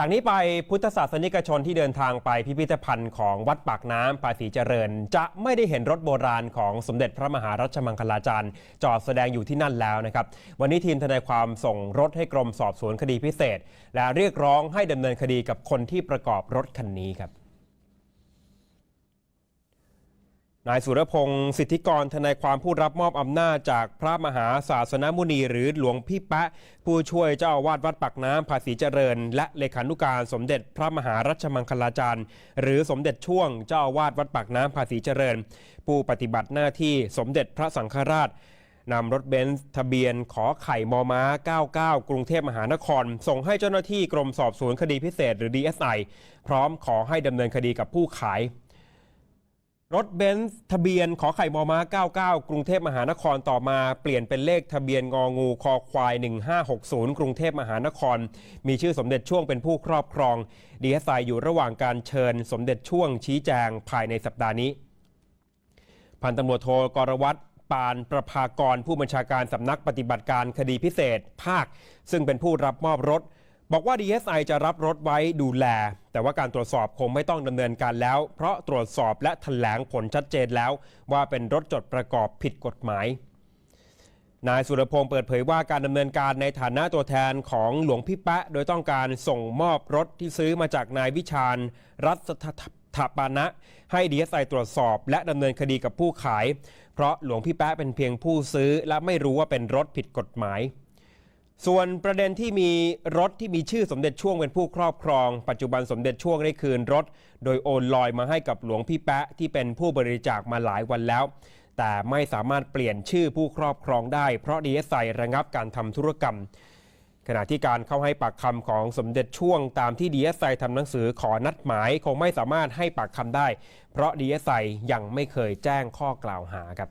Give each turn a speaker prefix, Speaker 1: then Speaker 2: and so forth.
Speaker 1: จากนี้ไปพุทธศาสนิกชนที่เดินทางไปพิพิธภัณฑ์ของวัดปากน้ำภาษีเจริญ จะไม่ได้เห็นรถโบราณของสมเด็จพระมหารัชมังคลาจารย์ จอดแสดงอยู่ที่นั่นแล้วนะครับ วันนี้ทีมทนายความส่งรถให้กรมสอบสวนคดีพิเศษ และเรียกร้องให้ดำเนินคดีกับคนที่ประกอบรถคันนี้ครับ นายสุรพงศ์สิทธิกรทนายความผู้รับมอบอำนาจจากพระมหาศาสนมุนีหรือหลวงพี่แปะ ผู้ช่วยเจ้าอาวาสวัดปากน้ำภาษีเจริญ และเลขานุการสมเด็จพระมหารัชมังคลาจารย์ หรือสมเด็จช่วงเจ้าอาวาสวัดปากน้ำภาษีเจริญ ผู้ปฏิบัติหน้าที่สมเด็จพระสังฆราชนำรถเบนซ์ทะเบียนขอไข่มอม้า 99 กรุงเทพมหานคร ส่งให้เจ้าหน้าที่กรมสอบสวนคดีพิเศษหรือ DSI พร้อมขอให้ดำเนินคดีกับผู้ขาย รถเบนซ์ทะเบียนขอไข่มอม้า 99 กรุงเทพมหานครต่อมาเปลี่ยนเป็นเลขทะเบียนงองูคอควาย 1560 กรุงเทพมหานคร มีชื่อสมเด็จช่วงเป็นผู้ครอบครอง DSI อยู่ระหว่างการเชิญสมเด็จช่วงชี้แจงภายในสัปดาห์นี้ พันตำรวจโทกรวัตรปานประภากรผู้บัญชาการสำนักปฏิบัติการคดีพิเศษ ภาค ซึ่งเป็นผู้รับมอบรถ บอกว่า DSI จะรับรถไว้ดูแล แต่ว่าการตรวจสอบคงไม่ต้องดำเนินการแล้ว เพราะตรวจสอบและแถลงผลชัดเจนแล้ว ว่าเป็นรถจดประกอบผิดกฎหมาย นายสุรพงศ์เปิดเผยว่าการดำเนินการในฐานะตัวแทนของหลวงพี่แปะ โดยต้องการส่งมอบรถที่ซื้อมาจากนายวิชาญ รัตถาปานะ ให้ดีเอสไอตรวจสอบ และดำเนินคดีกับผู้ขาย เพราะหลวงพี่แปะเป็นเพียงผู้ซื้อ และไม่รู้ว่าเป็นรถผิดกฎหมาย ส่วนประเด็นที่มีรถที่มีชื่อสมเด็จช่วงเป็นผู้ครอบครอง ปัจจุบันสมเด็จช่วงได้คืนรถ โดยโอนลอยมาให้กับหลวงพี่แปะที่เป็นผู้บริจาคมาหลายวันแล้ว แต่ไม่สามารถเปลี่ยนชื่อผู้ครอบครองได้ เพราะดีเอสไอระงับการทำธุรกรรม ขณะที่การเข้าให้ปากคำของสมเด็จช่วงตามที่ดีเอสไอทำหนังสือขอนัดหมาย คงไม่สามารถให้ปากคำได้ เพราะดีเอสไอยังไม่เคยแจ้งข้อกล่าวหาครับ